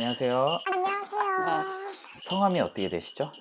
안녕하세요. 안녕하세요. 성함이 어떻게 되시죠?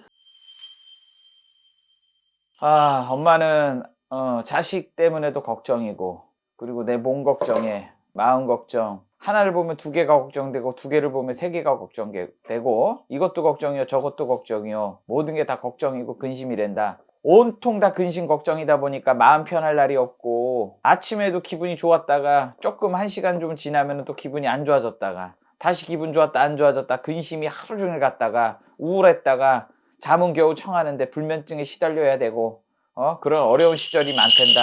아, 엄마는 어, 자식 때문에도 걱정이고, 그리고 내 몸 걱정에 마음 걱정. 하나를 보면 두 개가 걱정되고, 두 개를 보면 세 개가 걱정되고, 이것도 걱정이요, 저것도 걱정이요. 모든 게 다 걱정이고 근심이 된다. 온통 다 근심 걱정이다 보니까 마음 편할 날이 없고, 아침에도 기분이 좋았다가, 조금 한 시간 좀 지나면 또 기분이 안 좋아졌다가, 다시 기분 좋았다 안 좋아졌다 근심이 하루 종일 갔다가 우울했다가 잠은 겨우 청하는데 불면증에 시달려야 되고 어 그런 어려운 시절이 많텐다.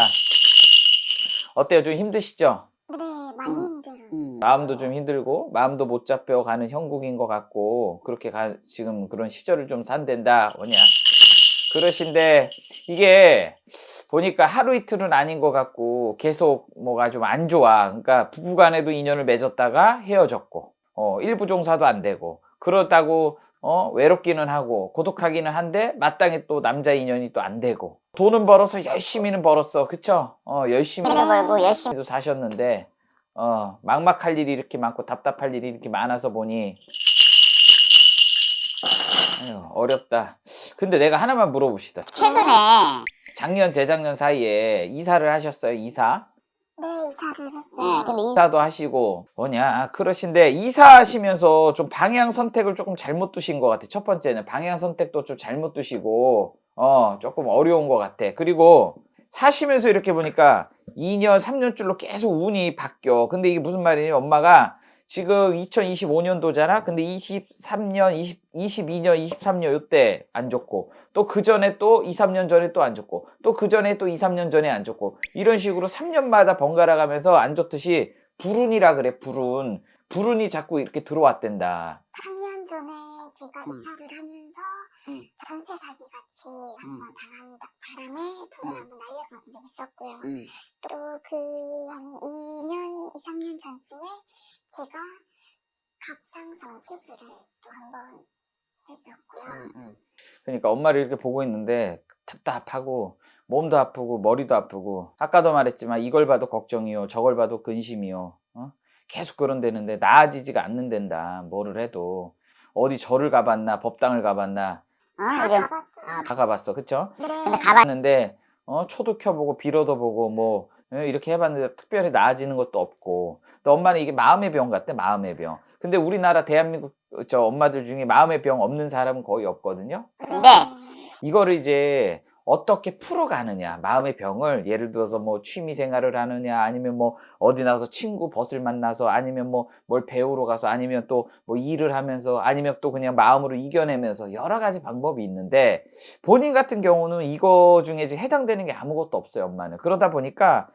어때요? 좀 힘드시죠? 네, 많이 힘들어요. 음. 마음도 좀 힘들고 마음도 못 잡혀 가는 형국인 것 같고 그렇게 가- 지금 그런 시절을 좀 산댄다 뭐냐 그러신데 이게 보니까 하루 이틀은 아닌 것 같고 계속 뭐가 좀 안 좋아. 그러니까 부부간에도 인연을 맺었다가 헤어졌고 어 일부 종사도 안 되고 그렇다고 어 외롭기는 하고 고독하기는 한데 마땅히 또 남자 인연이 또 안 되고 돈은 벌어서 열심히는 벌었어 그쵸 어 열심히 돈도 벌고 열심히 도 사셨는데 어 막막할 일이 이렇게 많고 답답할 일이 이렇게 많아서 보니 아유, 어렵다. 근데 내가 하나만 물어봅시다. 최근에 작년 재작년 사이에 이사를 하셨어요? 이사? 네 이사를 네, 했어요. 근데 이 이사도 하시고 뭐냐 그러신데 이사하시면서 좀 방향 선택을 조금 잘못 두신 것 같아. 첫 번째는 방향 선택도 좀 잘못 두시고 어 조금 어려운 것 같아. 그리고 사시면서 이렇게 보니까 2년 3년 줄로 계속 운이 바뀌어. 근데 이게 무슨 말이냐 엄마가 지금 2025년도잖아. 근데 23년, 20, 22년, 23년 요때 안 좋고 또 그 전에 또 2, 3년 전에 또안 좋고 또 그 전에 또 2, 3년 전에 안 좋고 이런 식으로 3년마다 번갈아 가면서 안 좋듯이 불운이라 그래. 불운. 불운이 자꾸 이렇게 들어왔댄다. 3년 전에 제가 음. 이사를 하면서 음. 전세 사기 같이 한번 당한 바람에 돈을 음. 한번 날려서 한 적이 있었고요. 음. 또그 한 2년, 2, 3년 전쯤에 제가 갑상선 수술을 또 한번 했었고요. 음, 음. 그러니까 엄마를 이렇게 보고 있는데 답답하고 몸도 아프고 머리도 아프고 아까도 말했지만 이걸 봐도 걱정이요 저걸 봐도 근심이요 어? 계속 그런다는데 나아지지가 않는단다 뭐를 해도 어디 절을 가봤나 법당을 가봤나 아. 아, 다 가봤어 그쵸? 네. 근데 가봐 했는데 어, 초도 켜보고 빌어도 보고 뭐 예, 이렇게 해봤는데 특별히 나아지는 것도 없고 또 엄마는 이게 마음의 병 같대 마음의 병 근데 우리나라 대한민국 저 엄마들 중에 마음의 병 없는 사람은 거의 없거든요 네. 이거를 이제 어떻게 풀어가느냐 마음의 병을 예를 들어서 뭐 취미 생활을 하느냐 아니면 뭐 어디 나가서 친구 벗을 만나서 아니면 뭐 뭘 배우러 가서 아니면 또 뭐 일을 하면서 아니면 또 그냥 마음으로 이겨내면서 여러 가지 방법이 있는데 본인 같은 경우는 이거 중에 해당되는 게 아무것도 없어요 엄마는. 그러다 보니까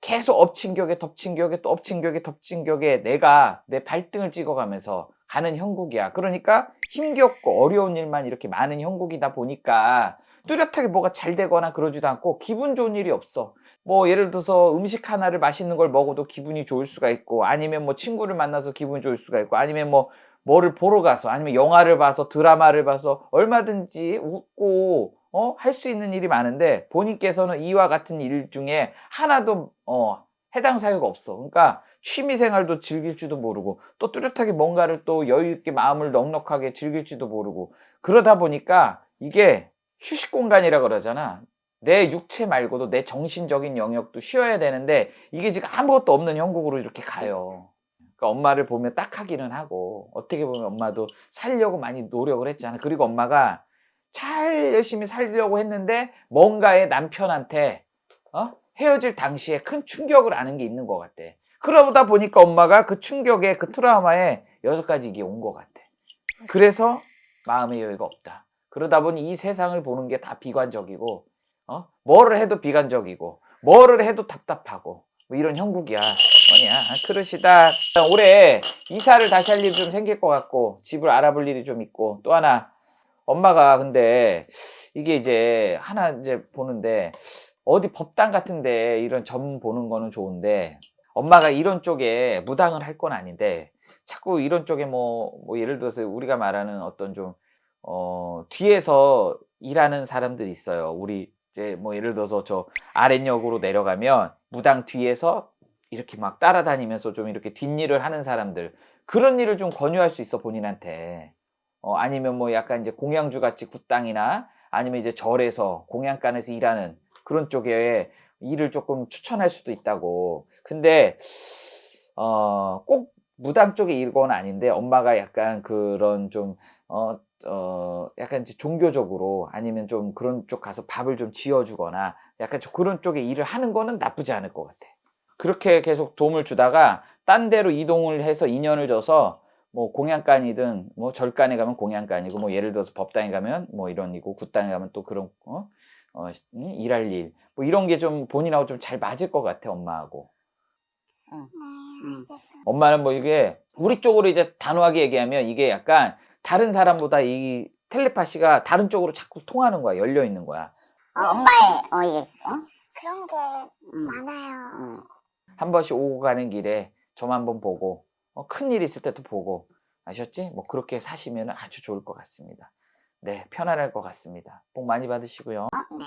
계속 엎친 격에 덮친 격에 또 엎친 격에 덮친 격에 내가 내 발등을 찍어가면서 가는 형국이야. 그러니까 힘겹고 어려운 일만 이렇게 많은 형국이다 보니까 뚜렷하게 뭐가 잘 되거나 그러지도 않고 기분 좋은 일이 없어. 뭐 예를 들어서 음식 하나를 맛있는 걸 먹어도 기분이 좋을 수가 있고 아니면 뭐 친구를 만나서 기분이 좋을 수가 있고 아니면 뭐 뭐를 보러 가서 아니면 영화를 봐서 드라마를 봐서 얼마든지 웃고 어 할 수 있는 일이 많은데 본인께서는 이와 같은 일 중에 하나도 어 해당 사유가 없어. 그러니까 취미 생활도 즐길 줄도 모르고 또 뚜렷하게 뭔가를 또 여유 있게 마음을 넉넉하게 즐길지도 모르고 그러다 보니까 이게 휴식 공간이라 그러잖아. 내 육체 말고도 내 정신적인 영역도 쉬어야 되는데 이게 지금 아무것도 없는 형국으로 이렇게 가요. 그러니까 엄마를 보면 딱하기는 하고 어떻게 보면 엄마도 살려고 많이 노력을 했잖아. 그리고 엄마가 잘 열심히 살려고 했는데 뭔가의 남편한테 어? 헤어질 당시에 큰 충격을 아는 게 있는 것 같아. 그러다 보니까 엄마가 그 충격에 그 트라우마에 여섯 가지 이게 온 것 같아. 그래서 마음의 여유가 없다. 그러다 보니 이 세상을 보는 게 다 비관적이고, 어? 뭐를 해도 비관적이고, 뭐를 해도 답답하고, 뭐 이런 형국이야. 뭐냐, 아, 그러시다. 올해 이사를 다시 할 일이 좀 생길 것 같고, 집을 알아볼 일이 좀 있고, 또 하나, 엄마가 근데 이게 이제 하나 이제 보는데, 어디 법당 같은데 이런 점 보는 거는 좋은데, 엄마가 이런 쪽에 무당을 할 건 아닌데, 자꾸 이런 쪽에 뭐, 뭐 예를 들어서 우리가 말하는 어떤 좀 어, 뒤에서 일하는 사람들이 있어요. 우리 이제 뭐 예를 들어서 저 아랫역으로 내려가면 무당 뒤에서 이렇게 막 따라다니면서 좀 이렇게 뒷일을 하는 사람들. 그런 일을 좀 권유할 수 있어 본인한테. 어, 아니면 뭐 약간 이제 공양주 같이 굿땅이나 아니면 이제 절에서 공양간에서 일하는 그런 쪽에 일을 조금 추천할 수도 있다고. 근데 어, 꼭 무당 쪽에 일건 아닌데 엄마가 약간 그런 좀 어, 어, 약간 이제 종교적으로 아니면 좀 그런 쪽 가서 밥을 좀 지어주거나 약간 좀 그런 쪽에 일을 하는 거는 나쁘지 않을 것 같아. 그렇게 계속 도움을 주다가 딴 데로 이동을 해서 인연을 줘서 뭐 공양간이든 뭐 절간에 가면 공양간이고 뭐 예를 들어서 법당에 가면 뭐 이런 이고 굿당에 가면 또 그런 어, 어 일할 일 뭐 이런 게 좀 본인하고 좀 잘 맞을 것 같아 엄마하고 네, 음. 알겠습니다. 엄마는 뭐 이게 우리 쪽으로 이제 단호하게 얘기하면 이게 약간 다른 사람보다 이 텔레파시가 다른 쪽으로 자꾸 통하는 거야 열려 있는 거야 어, 엄마의 어 이게 어? 그런 게 음. 많아요. 음. 한 번씩 오고 가는 길에 좀 한번 보고 어, 큰일 있을 때도 보고 아셨지? 뭐 그렇게 사시면 아주 좋을 것 같습니다 네 편안할 것 같습니다 복 많이 받으시고요 네.